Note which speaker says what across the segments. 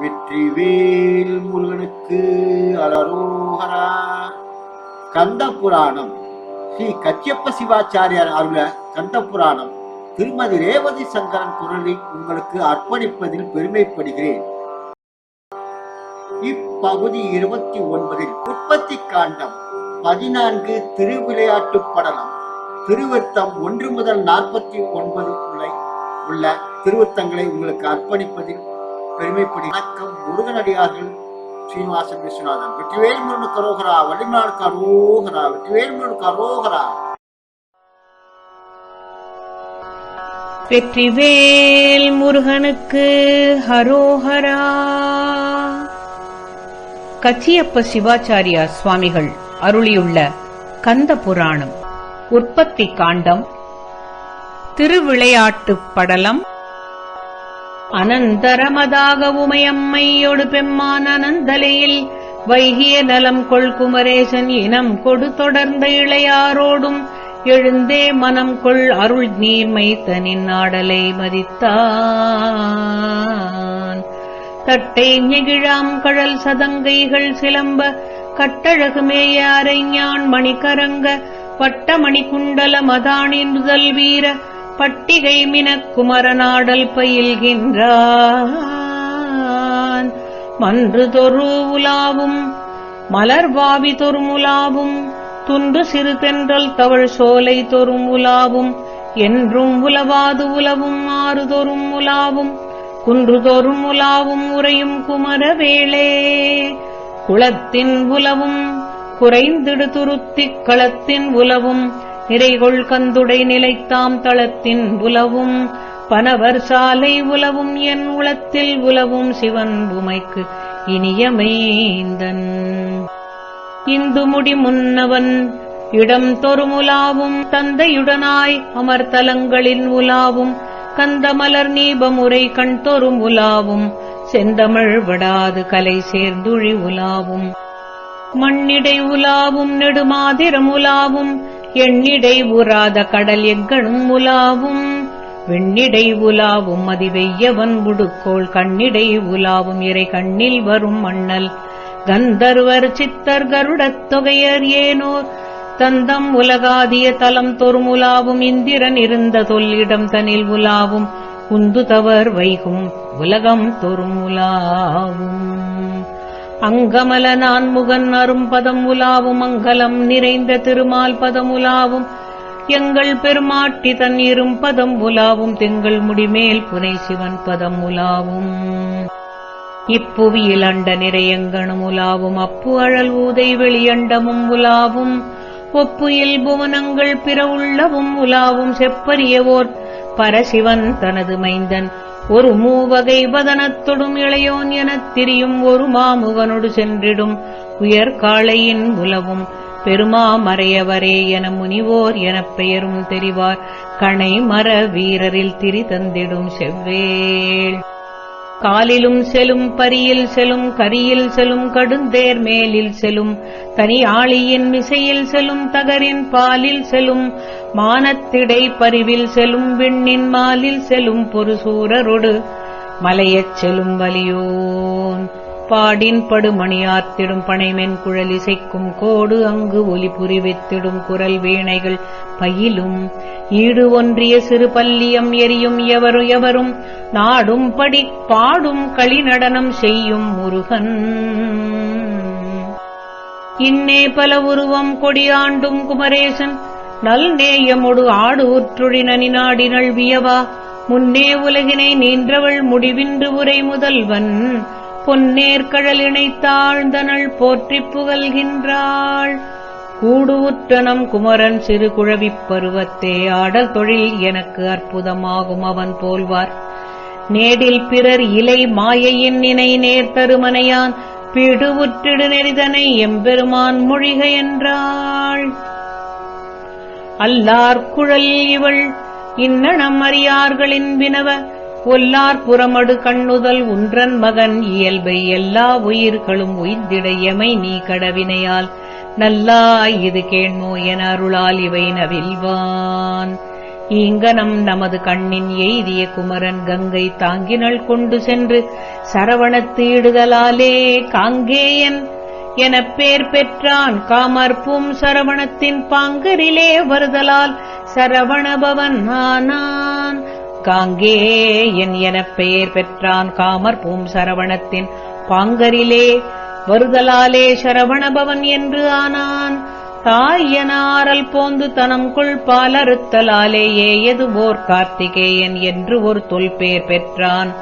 Speaker 1: வெற்றிவேல் முருகனுக்கு அலரோகரா. கந்த புராணம் ஸ்ரீ கச்சியப்ப சிவாச்சாரியார் அருள கந்த புராணம் திருமதி ரேவதி சங்கரன் குரலில் உங்களுக்கு அர்ப்பணிப்பதில் பெருமைப்படுகிறேன். இப்பகுதி இருபத்தி ஒன்பதில் உற்பத்தி காண்டம் பதினான்கு திருவிளையாட்டு படலம். திருவர்த்தம் ஒன்று முதல் நாற்பத்தி ஒன்பது உள்ள திருவர்த்தங்களை உங்களுக்கு அர்ப்பணிப்பதில் பெருமைப்படி வணக்கம் முருகனடியார்கள் ஸ்ரீனிவாசன் விஸ்வநாதன். வெற்றிவேல் முருகனுக்கு அரோகரா வள்ளிமலானுக்கு அரோகரா வெற்றிவேல் முருகனுக்கு அரோகரா.
Speaker 2: வெற்றிவேல் முருகனுக்கு ஹரோஹரா கச்சியப்ப சிவாச்சாரியா சுவாமிகள் அருளியுள்ள கந்த புராணம் உற்பத்தி காண்டம் திருவிளையாட்டு படலம் அனந்தரமதாக உமையம்மையோடு பெம்மான் அனந்தலையில் வைகிய நலம் கொள் குமரேசன் இனம் கொடு தொடர்ந்த இளையாரோடும் எழுந்தே மனம் கொள் அருள் நீர்மை தனின் ஆடலை மதித்தான். தட்டை நெகிழாம் கழல் சதங்கைகள் சிலம்ப கட்டழகுமேய அரைஞான் மணிகரங்க பட்டமணி குண்டல மதானின் முதல் வீர பட்டிகை மினக் குமரநாடல் பயில்கின்றான். மன்று தொரு உலாவும் மலர்வாவி தொருமுலாவும் துண்டு சிறு தென்றல் தவள் சோலை தொரும் உலாவும் என்றும் உலவாது உலவும் ஆறுதொரும் உலாவும் குன்றுதோறும் உலாவும் உறையும் குமரவேளே குளத்தின் உலவும் குறைந்திடு துருத்திக் களத்தின் உலவும் நிறைகொள் கந்துடை நிலைத்தாம் தளத்தின் உலவும் பனவர் சாலை உலவும் என் உளத்தில் உலவும் சிவன் உமைக்கு இனியமைந்தன் இந்து முடி முன்னவன் இடம் தொருமுலாவும் தந்தையுடனாய் அமர்தலங்களின் உலாவும் கந்தமலர் நீபமுறை கண் தொரும் உலாவும் செந்தமிழ் விடாது கலை சேர்ந்துழி உலாவும். மண்ணிடை உலாவும் நெடுமாதிரம் உலாவும் எண்ணிடை உராத கடல் எங்கனும் உலாவும். வெண்ணிடை உலாவும் மதிவெய்யவன் உடுக்கோள் கண்ணிடை உலாவும் இறை கண்ணில் வரும் மண்ணல் கந்தர்வர் சித்தர் கருடத் தொகையர் ஏனோர் தந்தம் உலகாதிய தலம் தொருமுலாவும் இந்திரன் இருந்த தொல்லிடம் தனில் உலாவும். உந்துதவர் வைகும் உலகம் தொருமுலாவும் அங்கமல நான்முகன் அரும்பதம் உலாவும் அங்கலம் நிறைந்த திருமால் பதம் உலாவும் எங்கள் பெருமாட்டி தன் இரும் பதம் உலாவும் திங்கள் முடிமேல் புனை சிவன் பதம் உலாவும். இப்புவியில் அண்ட நிறையங்கணும் உலாவும் அப்பு அழல் ஊதை வெளியண்டமும் உலாவும் ஒப்புயில் புவனங்கள் பிற உள்ளவும் உலாவும் செப்பரியவோர் பரசிவன் தனது மைந்தன் ஒரு மூவகை வதனத்தொடும் இளையோன் எனத் திரியும் ஒரு மாமுகனொடு சென்றிடும். உயர் காளையின் உலவும் பெருமாமறையவரே என முனிவோர் எனப் பெயரும் தெரிவார். கணை மர வீரரில் திரி தந்திடும் செவ்வேள். காலிலும் செலும் பரியில் செலும் கரியில் செலும் கடுந்தேர் மேலில் செலும் தனி ஆளியின் மிசையில் செலும் தகரின் பாலில் செலும் மானத்திடை பரிவில் செலும் விண்ணின் மாலில் செலும் பொறுசூரரொடு மலையச் செலும் வலியோன். பாடின் படுமணியாத்திடும் பனைமென் குழல் இசைக்கும் கோடு அங்கு ஒலி புரிவித்திடும் குரல் வீணைகள் பயிலும். ஈடு ஒன்றிய சிறு பல்லியம் எரியும் எவரு எவரும் நாடும் படி பாடும் களிநடனம் செய்யும் முருகன். இன்னே பல உருவம் கொடியாண்டும் குமரேசன் நல் நேயமொடு ஆடு உற்றுழி நனி நாடி நல்வியவா. முன்னே உலகினை நீன்றவள் முடிவின்று உரை முதல்வன் பொன்னேற்கழலினை தாழ்ந்தனள் போற்றிப் புகழ்கின்றாள். கூடுவுற்றனம் குமரன் சிறு குழவிப் பருவத்தே ஆடல் தொழில் எனக்கு அற்புதமாகும் அவன் போல்வார். நேடில் பிறர் இலை மாயையின் நினை நேர்த்தருமனையான் பிடுவுற்றிடு நெறிதனை எம்பெருமான் மொழிக என்றாள். அல்லார் குழல் இவள் இன்னணம் அறியார்களின் வினவ கொல்லார் புறமடு கண்ணுதல் உன்றன் மகன் இயல்பை எல்லா உயிர்களும் உய்திட நீ கடவினையால். நல்லாய் இது கேண்மோ என அருளால் இவை நவில்வான் ஈங்கனம் நமது கண்ணின் எய்திய குமரன் கங்கை தாங்கினள் கொண்டு சென்று சரவணத்தீடுதலாலே காங்கேயன் எனப் பேர் பெற்றான். காமர்ப்பும் சரவணத்தின் பாங்கரிலே வருதலால் சரவணபவன் ஆனான். காங்கே என் எனப் பெயர் பெற்றான் காமர்ப்பும் சரவணத்தின் பாங்கரிலே. வருதலாலே சரவணபவன் என்று ஆனான். தாயனாரல் போந்து தனம்குள் பாலறுத்தலாலேயே எதுவோர் கார்த்திகேயன் என்று ஒரு தொல்பேர் பெற்றான்.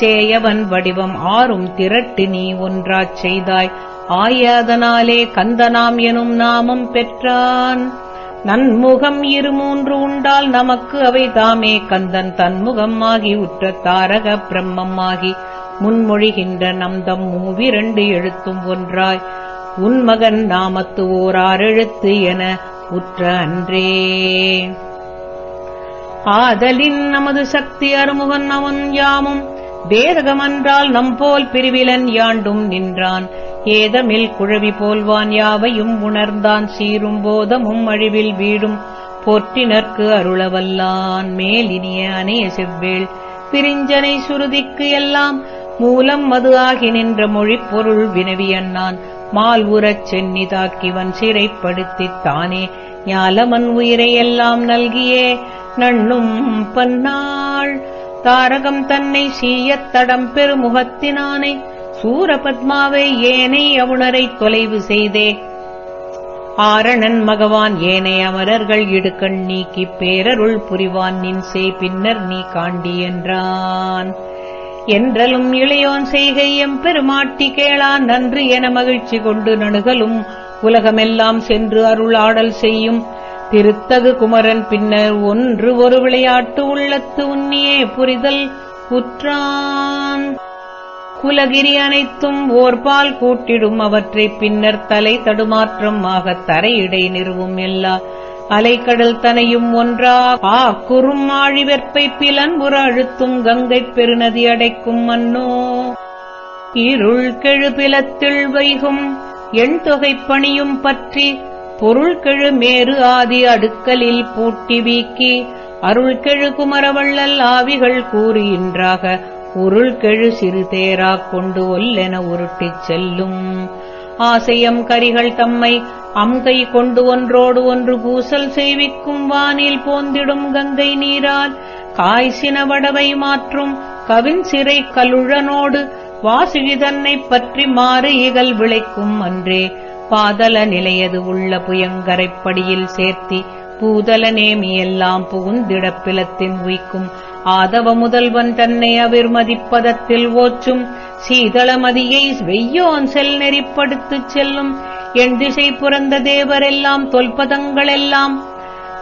Speaker 2: சேயவன் வடிவம் ஆறும் திரட்டு நீ ஒன்றாச் செய்தாய். ஆயாதனாலே கந்தனாம் எனும் நாமம் பெற்றான். நன்முகம் இரு மூன்று உண்டால் நமக்கு அவை தாமே. கந்தன் தன்முகம் ஆகி உற்ற தாரக பிரம்மம் ஆகி முன்மொழிகின்ற நம்தம் மூவிரண்டு எழுத்தும் ஒன்றாய். உன் மகன் நாமத்து ஓர் என உற்ற அன்றே. ஆதலின் நமது சக்தி அருமுகன் அவன் யாமும். வேதகமன்றால் நம்போல் பிரிவிலன் யாண்டும் நின்றான். ஏதமில் குழவி போல்வான் யாவையும் உணர்ந்தான் சீரும் போதமும் அழிவில் வீடும். போற்றினர்க்கு அருளவல்லான் மேலினிய அணைய செவ்வேள். பிரிஞ்சனை சுருதிக்கு எல்லாம் மூலம் மது ஆகி நின்ற மொழிப் பொருள் வினவியன்னான் மால் உறச் சென்னி தாக்கிவன் சிறைப்படுத்தித் தானே. ஞாலமன் உயிரை எல்லாம் நல்கியே நண்ணும் பன்னாள். தாரகம் தன்னை சீயத் தடம் பெருமுகத்தினானை சூரபத்மாவை ஏனை அவுணரை தொலைவு செய்தே. ஆரணன் மகவான் ஏனை அமரர்கள் இடுக்கண் நீக்கிப் பேரருள் புரிவான் நின் செய் பின்னர் நீ காண்டி என்றான். என்றலும் இளையோன் செய்கை எம்பெருமாட்டி கேளான் நன்று என மகிழ்ச்சி கொண்டு நணுகலும் உலகமெல்லாம் சென்று அருள் ஆடல் செய்யும். திருத்தகு குமரன் பின்னர் ஒன்று ஒரு விளையாட்டு உள்ளத்து உன்னியே புரிதல் உற்றான். குலகிரி அனைத்தும் ஓர்பால் கூட்டிடும் அவற்றை பின்னர் தலை தடுமாற்றம் ஆக தரையிடை நிறுவும் எல்லா அலைக்கடல் தனையும் ஒன்றா. ஆ குறும் ஆழிவெற்பை பிலன்புற அழுத்தும் கங்கைப் பெருநதி அடைக்கும் மன்னோ. இருள் கெழுபிலத்தில் வைகும் எண் தொகைப் பணியும் பற்றி பொருள் கெழு மேரு ஆதி அடுக்கலில் பூட்டி வீக்கி. அருள் கெழு குமரவள்ளல் ஆவிகள் கூறுகின்றாக உருள் கெழு சிறு தேராக் கொண்டு ஒல்லென உருட்டிச் செல்லும். ஆசையம் கரிகள் தம்மை அம்கை கொண்டு ஒன்றோடு ஒன்று பூசல் செய்விக்கும் வானில் போந்திடும் கங்கை நீரால் காய்சின வடவை மாற்றும் கவின் சிறை கலுழனோடு வாசுகிதன்னைப் பற்றி மாறு இகல் விளைக்கும் அன்றே. பாதல நிலையது உள்ள புயங்கரைப்படியில் சேர்த்தி பூதல நேமியெல்லாம் புகுந்திடப்பிலத்தின் உய்க்கும் ஆதவ முதல்வன் தன்னை அவிர்மதிப்பதத்தில் ஓச்சும் சீதளமதியை வெய்யோன் செல் நெறிப்படுத்துச் செல்லும். என் திசை புறந்த தேவரெல்லாம் தொல்பதங்களெல்லாம்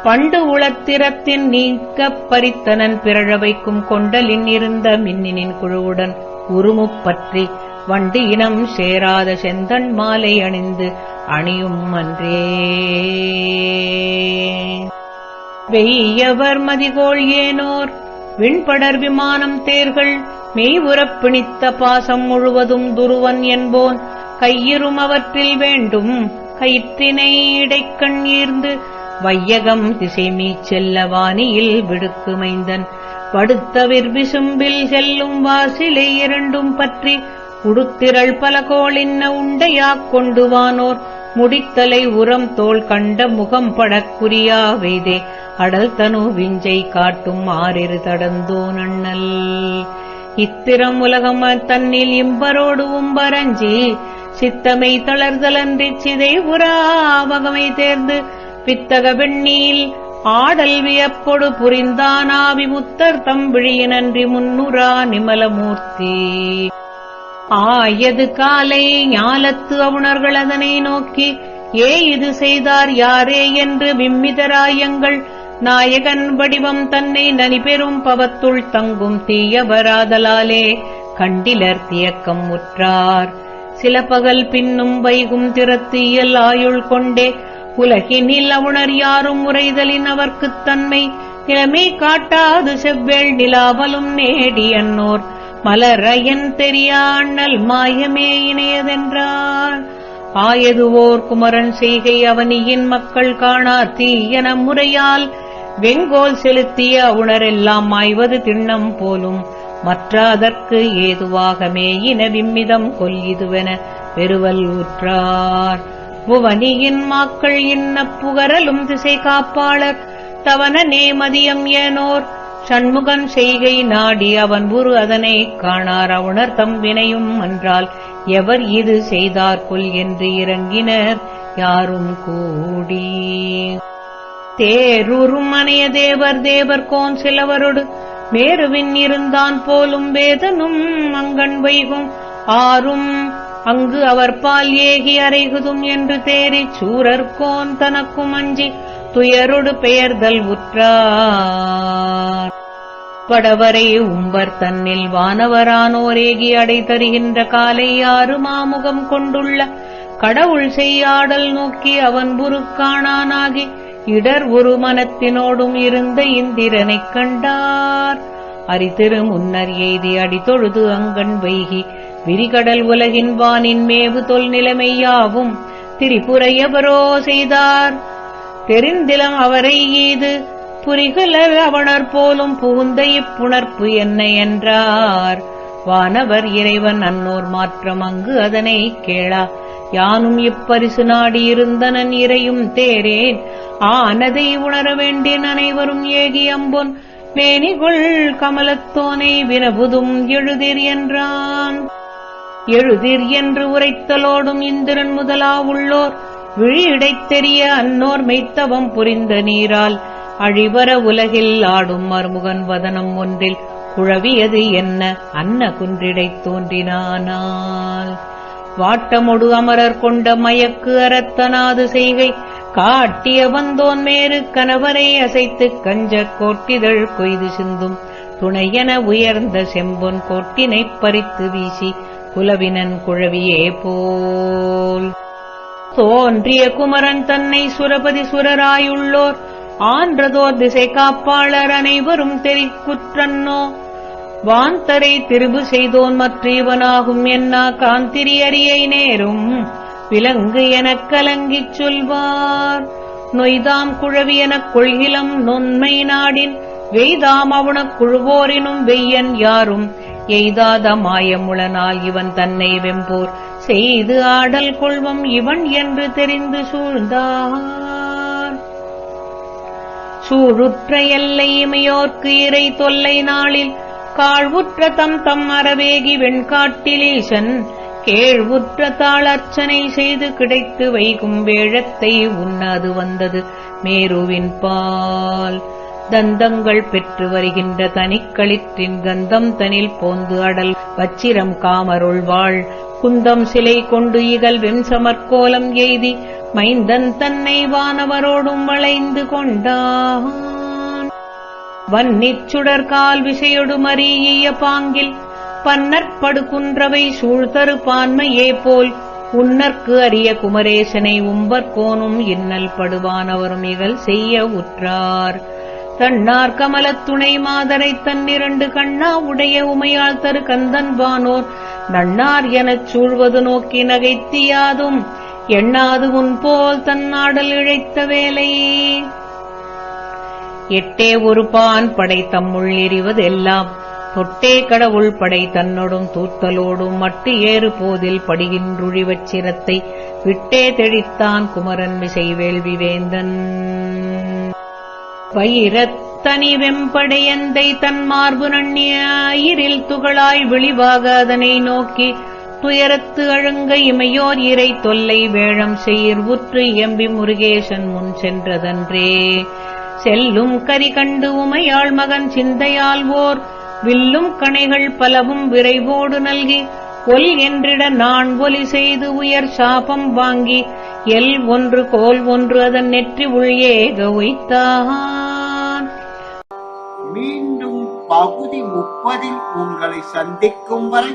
Speaker 2: பண்டு உளத்திரத்தின் நீக்கப் பறித்தனன் பிறழ வைக்கும் கொண்டலின் இருந்த மின்னினின் குழுவுடன் உருமுப்பற்றி வண்டு இனம் சேராத செந்தன் மாலை அணிந்து அணியும் அன்றே. வெய்யவர் மதிகோள் ஏனோர்? விண்படர் விமானம் தேர்கள் மெய் பிணித்த பாசம் முழுவதும் துருவன் என்போன். கையிரும் அவற்றில் வேண்டும் கயிற்றினை இடைக்கண் ஈர்ந்து. வையகம் திசை மீச்செல்ல வானியில் விடுக்கு மைந்தன். படுத்தவிர் விசும்பில் செல்லும் வாசிலை இரண்டும் பற்றி உடுத்திரள் பல கோளின்ன உண்டையாக் கொண்டு வானோர். முடித்தலை உரம் தோள் கண்ட முகம் படக்குரியா வெய்தே. அடல் தனு விஞ்சை காட்டும் ஆறிரு தடந்தோ நன்னல். இத்திரம் உலகம் தன்னில் இம்பரோடு உம்பரஞ்சி சித்தமை தளர்தலன்றி சிதை உராவகமை தேர்ந்து பித்தக வெண்ணீல் ஆடல் வியப்பொடு புரிந்தானாவி முத்தர் தம்பிழியினன்றி முன்னுரா நிமலமூர்த்தி ஆயது காலை ஞாலத்து அவுணர்கள் அதனை நோக்கி ஏ இது செய்தார் யாரே என்று விம்மிதராயங்கள் நாயகன் வடிவம் தன்னை நனிபெரும் பவத்துள் தங்கும் தீயவராதலாலே கண்டிலர் தியக்கம் முற்றார் சில பகல் பின்னும் வைகும் திறத்தியல் ஆயுள் கொண்டே உலகினில் அவுணர் யாரும் உரைதலின் அவர்க்குத் தன்மை நிலமே காட்டாது செவ்வேள் நிலாவலும் நேடியன்னோர் மலரையன் தெரியா அண்ணல் மாயமே இணையதென்றார். ஆயதுவோர் குமரன் செய்கை அவனியின் மக்கள் காணா தீயன முறையால் வெங்கோல் செலுத்திய உணரெல்லாம் மாய்வது திண்ணம் போலும். மற்ற அதற்கு ஏதுவாகமே இன விம்மிதம் கொல்யிதுவென பெருவல் ஊற்றார். புவனியின் மாக்கள் இன்ன புகரலும் திசை காப்பாளர். தவன நேமதியம் ஏனோர். சண்முகன் செய்கை நாடி அவன் உரு அதனை காணார். அவுணர் தம் வினையும் என்றால் எவர் இது செய்தார் கொல் என்று இறங்கினர். யாரும் கூடி தேருருமனைய அணைய தேவர் தேவர் கோன் சிலவரோடு மேருவின் இருந்தான் போலும் வேதனும் அங்கண் வைகும். ஆறும் அங்கு அவர் பால் ஏகி அறைகுதும் என்று தேறிச் சூரர்கோன் தனக்கும் அஞ்சி துயரொடு பெயர்தல் உற்றார். படவரை உம்பர் தன்னில் வானவரானோரேகி அடை தருகின்ற காலை யாரு மாமுகம் கொண்டுள்ள கடவுள் செய்யாடல் நோக்கி அவன் புருக்கானானாகி இடர் ஒரு மனத்தினோடும் இருந்த இந்திரனைக் கண்டார். அரிதிரு முன்னர் எய்தி அடி தொழுது அங்கண் வைகி. விரிகடல் உலகின் வானின் மேவு தொல் நிலைமையாவும் திரிபுரையவரோ செய்தார். தெரிந்திலம் அவரை ஈது. புரிகலர் அவனர் போலும் புகுந்த இப்புணர்ப்பு என்ன என்றார். வானவர் இறைவன் அன்னோர் மாற்றம் அங்கு அதனை கேளா. யானும் இப்பரிசு நாடியிருந்தனன் இறையும் தேரேன். ஆனதை உணர வேண்டின் அனைவரும் ஏகி அம்பொன். மேனிகுள் கமலத்தோனை வினபுதும் எழுதிர் என்றான். எழுதிர் என்று உரைத்தலோடும் இந்திரன் முதலா உள்ளோர். விழியிடைத் தெரிய அன்னோர் மெய்த்தவம் புரிந்த நீரால். அழிவர உலகில் ஆடும் மறுமுகன் வதனம் ஒன்றில் குழவியது என்ன? அன்ன குன்றிடைத் தோன்றினானால். வாட்டமொடு அமரர் கொண்ட மயக்கு அறத்தனாது செய்கை. காட்டிய வந்தோன் மேரு கணவரை அசைத்து கஞ்ச கோட்டிதழ் கொய்து சிந்தும். துணையென உயர்ந்த செம்பொன் கோட்டினைப் பறித்து வீசி குலவினன் குழவியே போல். தோன்றிய குமரன் தன்னை சுரபதி சுரராயுள்ளோர். ஆன்றதோர் திசை காப்பாளர் அனைவரும் தெரிக்குற்றன்னோ. வான்தரை திருபு செய்தோன் மற்றீவனாகும் என்னா காந்திரியறியை நேரும். விலங்கு எனக் கலங்கிச் சொல்வார். நொய்தாம் குழவி எனக் கொள்கிலம் நொன்மை நாடின். வெய்தாம் அவனக் குழுவோரினும் வெய்யன் யாரும். எய்தாத மாயமுளனால் இவன் தன்னை வெம்போர். செய்து ஆடல் கொள்வம் இவன் என்று தெரிந்து சூழ்ந்தார். சூழுற்ற எல்லை இமையோர்க்கு இறை தொல்லை நாளில் காழ்வுற்ற தம் தம் அறவேகி வெண்காட்டிலீசன் கேழ்வுற்ற தாளர்ச்சனை செய்து கிடைத்து வைகும் வேழத்தை உண்ணாது வந்தது மேருவின் பால். தந்தங்கள் பெற்று வருகின்ற தனிக்களிற்றின் கந்தம் தனில் போந்து அடல் வச்சிரம் காமருள் வாழ். குந்தம் சிலை கொண்டு இகல் வெண்சமர்கோலம் எய்தி மைந்தன் தன்னை வானவரோடும் வளைந்து கொண்டான். வன்னிச் சுடர்கால் விசையொடு மறிய பாங்கில் பன்னற்படுகுன்றவை சூழ்தரு பான்மையே போல் உன்னற்கு அரிய குமரேசனை உம்பற்கோனும் இன்னல் படுவானவரும் இகல் செய்ய உற்றார். தன்னார் கமலத் துணை மாதரை தன்னிரண்டு கண்ணா உடைய உமையாள் தரு கந்தன் வானோர் நன்னார் எனச் சூழ்வது நோக்கி நகைத்தியாதும் எண்ணாது உன் போல் தன்னாடல் இழைத்த வேலை. எட்டே ஒரு பான் படை தம்முள் எறிவதெல்லாம் தொட்டே கடவுள் படை தன்னொடும் தூத்தலோடும் மட்டு ஏறு போதில் படுகின்றுழிவச் சிரத்தை விட்டே தெளித்தான் குமரன் மிசை வேள்விவேந்தன் வைரத்தனி வெம்படையந்தை தன் மார்பு நண்ணியாயிரில் துகளாய் விழிவாக அதனை நோக்கி துயரத்து அழுங்க இமையோர் இறை தொல்லை வேழம் செயிர் உற்று எம்பி முருகேசன் முன் சென்றதன்றே. செல்லும் கரி கண்டு உமையாள் மகன் சிந்தையால் ஓர். வில்லும் கணைகள் பலவும் விரைவோடு நல்கி ஒல் என்றிட நான் ஒலி செய்து உயர் சாபம் வாங்கி எல் ஒன்று கோல் ஒன்று அதன் நெற்றி உள்ளே உய்த்தான்.
Speaker 1: மீண்டும் பகுதி முப்பதில் உங்களை சந்திக்கும் வரை